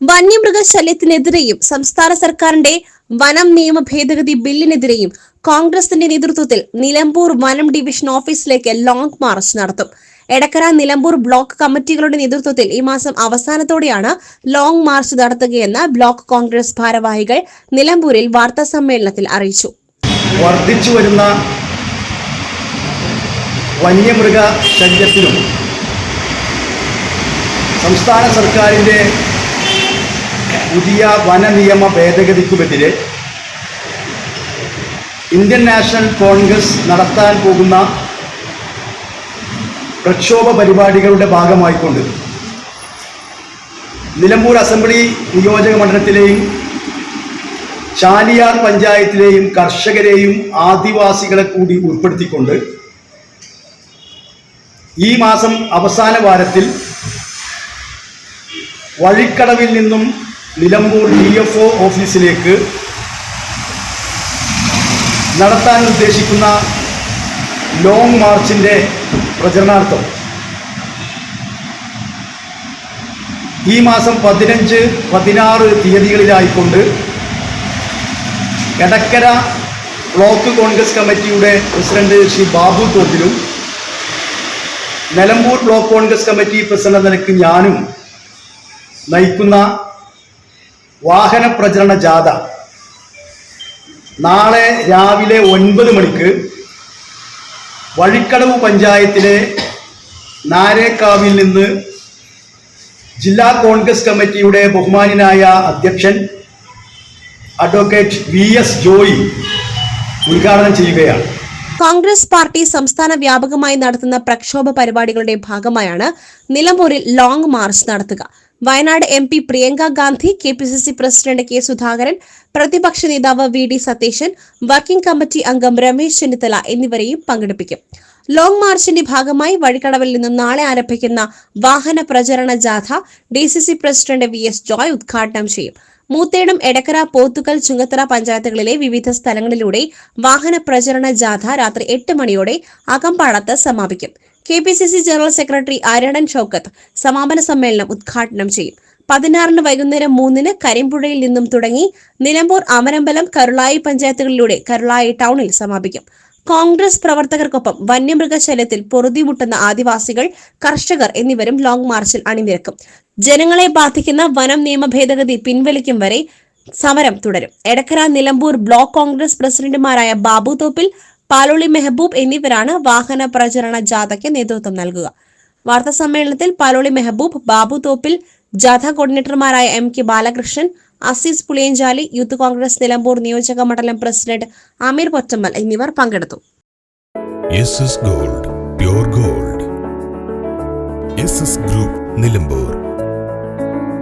വന്യമൃഗശല്യത്തിനെതിരെയും സംസ്ഥാന സർക്കാരിന്റെ വനം നിയമ ഭേദഗതി ബില്ലിനെതിരെയും കോൺഗ്രസിന്റെ നേതൃത്വത്തിൽ നിലമ്പൂർ വനം ഡിവിഷൻ ഓഫീസിലേക്ക് ലോങ് മാർച്ച് നടത്തും. എടക്കര നിലമ്പൂർ ബ്ലോക്ക് കമ്മിറ്റികളുടെ നേതൃത്വത്തിൽ ഈ മാസം അവസാനത്തോടെയാണ് ലോങ് മാർച്ച് നടത്തുകയെന്ന് ബ്ലോക്ക് കോൺഗ്രസ് ഭാരവാഹികൾ നിലമ്പൂരിൽ വാർത്താ സമ്മേളനത്തിൽ അറിയിച്ചു. വർദ്ധിച്ചു വരുന്ന വന്യമൃഗ ശല്യത്തിനും സംസ്ഥാന സർക്കാരിന്റെ പുതിയ വന നിയമ ഭേദഗതിക്കുമെതിരെ ഇന്ത്യൻ നാഷണൽ കോൺഗ്രസ് നടത്താൻ പോകുന്ന പ്രക്ഷോഭ പരിപാടികളുടെ ഭാഗമായിക്കൊണ്ട് നിലമ്പൂർ അസംബ്ലി നിയോജക മണ്ഡലത്തിലെയും ചാലിയാർ പഞ്ചായത്തിലെയും കർഷകരെയും ആദിവാസികളെ കൂടി ഉൾപ്പെടുത്തിക്കൊണ്ട് ഈ മാസം അവസാന വാരത്തിൽ വഴിക്കടവിൽ നിന്നും നിലമ്പൂർ ഡി എഫ് ഒ ഓഫീസിലേക്ക് നടത്താൻ ഉദ്ദേശിക്കുന്ന ലോങ് മാർച്ചിന്റെ പ്രചരണാർത്ഥം. ഈ മാസം പതിനഞ്ച് പതിനാറ് തീയതികളിലായിക്കൊണ്ട് എടക്കര ബ്ലോക്ക് കോൺഗ്രസ് കമ്മിറ്റിയുടെ president Shri Babu തോട്ടിലും Nilambur block Congress committee president നിലയ്ക്ക് ഞാനും നയിക്കുന്ന വാഹന പ്രചരണ ജാഥ. നാളെ രാവിലെ ഒൻപത് മണിക്ക് വഴിക്കടവ് പഞ്ചായത്തിലെ നാരേക്കാവിൽ നിന്ന് ജില്ലാ കോൺഗ്രസ് കമ്മിറ്റിയുടെ ബഹുമാനായ അധ്യക്ഷൻ അഡ്വക്കേറ്റ് വി എസ് ജോയി ഉദ്ഘാടനം ചെയ്യുകയാണ്. കോൺഗ്രസ് പാർട്ടി സംസ്ഥാന വ്യാപകമായി നടത്തുന്ന പ്രക്ഷോഭ പരിപാടികളുടെ ഭാഗമായാണ് നിലമ്പൂരിൽ ലോങ് മാർച്ച് നടത്തുക. Wayanad M P Priyanka Gandhi K P C C president K Sudhakaran പ്രതിപക്ഷ നേതാവ് V D Satheesan working committee അംഗം രമേശ് ചെന്നിത്തല എന്നിവരെയും പങ്കെടുപ്പിക്കും. ലോങ് മാർച്ചിന്റെ ഭാഗമായി വഴിക്കടവിൽ നിന്ന് നാളെ ആരംഭിക്കുന്ന വാഹന പ്രചരണ ജാഥ D C C president V S Joy ഉദ്ഘാടനം ചെയ്യും. മൂത്തേടം എടക്കര പോത്തുകൽ ചുങ്കത്തറ പഞ്ചായത്തുകളിലെ വിവിധ സ്ഥലങ്ങളിലൂടെ വാഹന പ്രചരണ ജാഥ രാത്രി എട്ട് മണിയോടെ അകമ്പാടത്ത് സമാപിക്കും. K P C C general secretary Aryadan Shoukath സമാപന സമ്മേളനം ഉദ്ഘാടനം ചെയ്യും. പതിനാറിന് വൈകുന്നേരം മൂന്നിന് കരിമ്പുഴയിൽ നിന്നും തുടങ്ങി നിലമ്പൂർ അമരമ്പലം കരുളായി പഞ്ചായത്തുകളിലൂടെ കരുളായി ടൗണിൽ സമാപിക്കും. കോൺഗ്രസ് പ്രവർത്തകർക്കൊപ്പം വന്യമൃഗശല്യത്തിൽ പൊറുതിമുട്ടുന്ന ആദിവാസികൾ കർഷകർ എന്നിവരും ലോങ് മാർച്ചിൽ അണിനിരക്കും. ജനങ്ങളെ ബാധിക്കുന്ന വനം നിയമ ഭേദഗതി പിൻവലിക്കും വരെ സമരം തുടരും. എടക്കര നിലമ്പൂർ ബ്ലോക്ക് കോൺഗ്രസ് പ്രസിഡന്റുമാരായ ബാബു തോപ്പിൽ പാലോളി മെഹബൂബ് എന്നിവരാണ് വാഹന പ്രചരണ ജാഥയ്ക്ക് നേതൃത്വം നൽകുക. വാർത്താ സമ്മേളനത്തിൽ പാലോളി മെഹബൂബ് ബാബു തോപ്പിൽ ജാഥ കോർഡിനേറ്റർമാരായ M K Balakrishnan Azeez Puliyanchali youth Congress Nilambur നിയോജക മണ്ഡലം പ്രസിഡന്റ് അമീർ പൊറ്റമ്മൽ എന്നിവർ പങ്കെടുത്തു. Gold gold group Nilambur